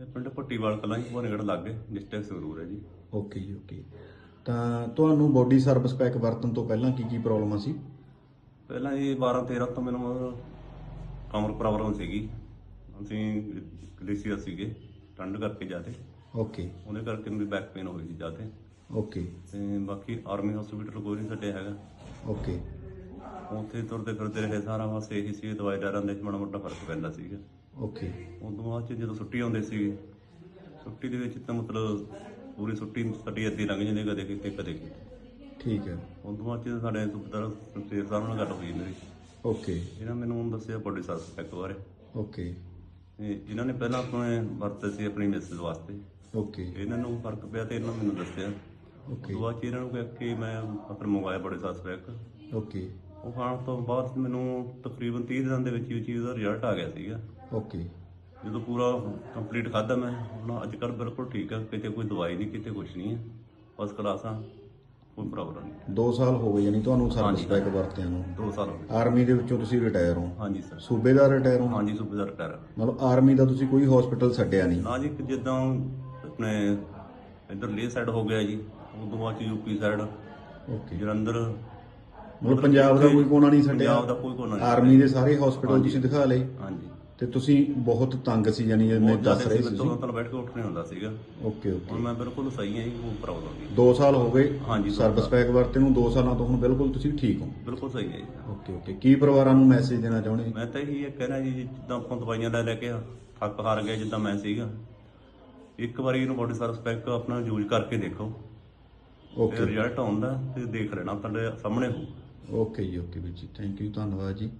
ਇਹ ਪਿੰਡ ਪੱਟੀਵਾਲ ਕਲਾਂ ਹੀ ਭਵਾਨੀਗੜ੍ਹ ਲੱਗੇ ਡਿਸਟ੍ਰਿਕਟ ਸੰਗਰੂਰ ਹੈ ਜੀ। ਓਕੇ ਜੀ ਓਕੇ। ਤਾਂ ਤੁਹਾਨੂੰ ਬੋਡੀ ਸਰਵਿਸ ਪੈਕ ਵਰਤਣ ਤੋਂ ਪਹਿਲਾਂ ਕੀ ਕੀ ਪ੍ਰੋਬਲਮਾਂ ਸੀ? ਪਹਿਲਾਂ ਇਹ 12 13 ਤੋਂ ਮੈਨੂੰ ਕਮਰ ਪ੍ਰੋਬਲਮ ਸੀਗੀ। ਅਸੀਂ ਗਲੇਸ਼ੀਆ ਸੀਗੇ ਠੰਡ ਕਰਕੇ ਜਾਤੇ ਓਕੇ। ਉਹਦੇ ਕਰਕੇ ਮੇਰੀ ਬੈਕ ਪੇਨ ਹੋਈ ਸੀ ਜਾਤੇ ਓਕੇ। ਤੇ ਬਾਕੀ ਆਰਮੀ ਹਸਪੀਟਲ ਕੋਈ ਨਹੀਂ ਛੱਡਿਆ ਹੈਗਾ। ਓਕੇ। ਉੱਥੇ ਤੁਰਦੇ ਫਿਰਦੇ ਰਹੇ ਸਾਰਾ ਬਸ ਇਹੀ ਸੀ ਦਵਾਈ ਡਰਾਂ ਦੇ ਮਾੜਾ ਮੋਟਾ ਫ਼ਰਕ ਪੈਂਦਾ ਸੀਗਾ। ਓਕੇ ਉਦੋਂ ਬਾਅਦ ਚ ਜਦੋਂ ਛੁੱਟੀ ਆਉਂਦੇ ਸੀ ਛੁੱਟੀ ਦੇ ਵਿੱਚ ਤਾਂ ਮਤਲਬ ਪੂਰੀ ਛੁੱਟੀ ਸਾਡੀ ਅੱਧੀ ਲੰਘ ਜਾਂਦੀ ਕਦੇ ਕਿਤੇ ਕਦੇ ਕਿਤੇ। ਠੀਕ ਹੈ। ਉਦੋਂ ਬਾਅਦ ਚ ਸਾਡੇ ਸੁਪਰਦਾਰ ਸੰਤੇਰ ਸਾਹਿਬ ਨਾਲ ਗੱਲ ਹੋਈ ਮੇਰੀ ਓਕੇ ਇਹਨਾਂ ਮੈਨੂੰ ਦੱਸਿਆ ਬੋਡੀ ਸਰਸਪੈਕਟ ਬਾਰੇ। ਓਕੇ ਤੇ ਇਹਨਾਂ ਨੇ ਪਹਿਲਾਂ ਆਪਣੇ ਵਰਤੇ ਸੀ ਆਪਣੀ ਮਿਸਿਸ ਵਾਸਤੇ। ਓਕੇ ਇਹਨਾਂ ਨੂੰ ਫ਼ਰਕ ਪਿਆ ਤੇ ਇਹਨਾਂ ਮੈਨੂੰ ਦੱਸਿਆ। ਓਕੇ ਦੁਆ ਚ ਇਹਨਾਂ ਨੂੰ ਕਿਹਾ ਕਿ ਮੈਂ ਆਪਣਾ ਮੰਗਵਾਇਆ ਬੋਡੀ ਸਰਸਪੈਕਟ ਓਕੇ ਉਹ ਖਾਣ ਤੋਂ ਬਾਅਦ ਮੈਨੂੰ ਤਕਰੀਬਨ 30 ਦਿਨਾਂ ਦੇ ਵਿੱਚ ਹੀ ਉਹਦਾ ਰਿਜ਼ਲਟ ਆ ਗਿਆ ਸੀਗਾ। ਓਕੇ। ਜਦੋਂ ਪੂਰਾ ਕੰਪਲੀਟ ਖਾਦਾ ਮੈਂ ਹੁਣ ਅੱਜ ਕੱਲ੍ਹ ਬਿਲਕੁਲ ਠੀਕ ਆ ਕਿਤੇ ਕੋਈ ਦਵਾਈ ਨਹੀਂ ਕਿਤੇ ਕੁਝ ਨਹੀਂ ਹੈ ਬਸ ਕਲਾਸਾਂ ਕੋਈ ਪ੍ਰੋਬਲਮ ਨਹੀਂ। 2 ਸਾਲ ਹੋ ਗਏ ਯਾਨੀ ਤੁਹਾਨੂੰ ਸਰਵਿਸ। ਪੈਕ ਵਰਤਿਆਂ ਨੂੰ। 2 ਸਾਲ ਹੋ ਗਏ। ਆਰਮੀ ਦੇ ਵਿੱਚੋਂ ਤੁਸੀਂ ਰਿਟਾਇਰ ਹੋ। ਹਾਂਜੀ ਸਰ ਸੂਬੇਦਾਰ ਰਿਟਾਇਰ ਹੋ? ਹਾਂਜੀ ਸੂਬੇਦਾਰ ਰਿਟਾਇਰ ਮਤਲਬ ਆਰਮੀ ਦਾ ਤੁਸੀਂ ਕੋਈ ਹਸਪੀਟਲ ਛੱਡਿਆ ਨਹੀਂ? ਨਾ ਜੀ ਜਿੱਦਾਂ ਆਪਣੇ ਇੱਧਰ ਲੇ ਸਾਈਡ ਹੋ ਗਿਆ ਜੀ ਉਦੋਂ ਬਾਅਦ ਚ ਯੂਪੀ ਸਾਈਡ ਓਕੇ। ਜਲੰਧਰ ਮਤਲਬ ਪੰਜਾਬ ਦਾ ਕੋਈ ਕੋਨਾ ਨਹੀਂ ਛੱਡਿਆ ਪੰਜਾਬ ਦਾ ਕੋਈ ਕੋਨਾ ਨਹੀਂ ਆਰਮੀ ਦੇ ਸਾਰੇ ਹਸਪੀਟਲ। ਤੁਸੀਂ ਦਿਖਾ ਲਏ। ਹਾਂਜੀ। ਤੇ ਤੁਸੀਂ ਬਹੁਤ ਤੰਗ ਸੀ ਯਾਨੀ ਜਿਵੇਂ ਦੱਸ ਰਹੇ ਸੀ ਸੀ। ਤੋਂ ਤਾਂ ਬੈਠ ਕੇ ਉੱਠ ਨਹੀਂ ਹੁੰਦਾ ਸੀਗਾ। ਓਕੇ ਹੁਣ ਓਕੇ ਮੈਂ ਬਿਲਕੁਲ ਸਹੀ ਹਾਂ ਜੀ ਕੋਈ ਪ੍ਰੋਬਲਮ ਨਹੀਂ। 2 ਸਾਲ ਹੋ ਗਏ ਹਾਂਜੀ, ਸਰਵਿਸ। ਪੈਕ ਵਰਤੇ ਨੂੰ 2 ਸਾਲਾਂ ਤੋਂ ਹੁਣ ਬਿਲਕੁਲ ਤੁਸੀਂ ਠੀਕ ਹੋ। ਬਿਲਕੁਲ ਸਹੀ ਹੈ ਜੀ। Okay okay. ਕੀ ਪਰਿਵਾਰਾਂ ਨੂੰ ਮੈਸੇਜ ਦੇਣਾ ਚਾਹੁੰਦੇ? ਮੈਂ ਤਾਂ ਇਹੀ ਕਹਿਣਾ ਜੀ ਜਿੱਦਾਂ ਆਪਾਂ ਦਵਾਈਆਂ ਲੈ ਲੈ ਕੇ ਥੱਕ ਹਾਰ ਗਏ ਜਿੱਦਾਂ ਮੈਂ ਸੀਗਾ। ਇੱਕ ਵਾਰੀ ਇਹਨੂੰ ਬੋਡੀ ਸਰਵਿਸ ਪੈਕ ਆਪਣਾ ਯੂਜ਼ ਕਰਕੇ ਦੇਖੋ। ਓਕੇ। ਰਿਜ਼ਲਟ ਆਉਂਦਾ ਤੇ ਦੇਖ ਲੈਣਾ ਤੁਹਾਡੇ ਸਾਹਮਣੇ ਹੋਊ। ਓਕੇ ਜੀ ਓਕੇ ਵੀਰ ਜੀ ਥੈਂਕ ਯੂ ਧੰਨਵਾਦ ਜੀ।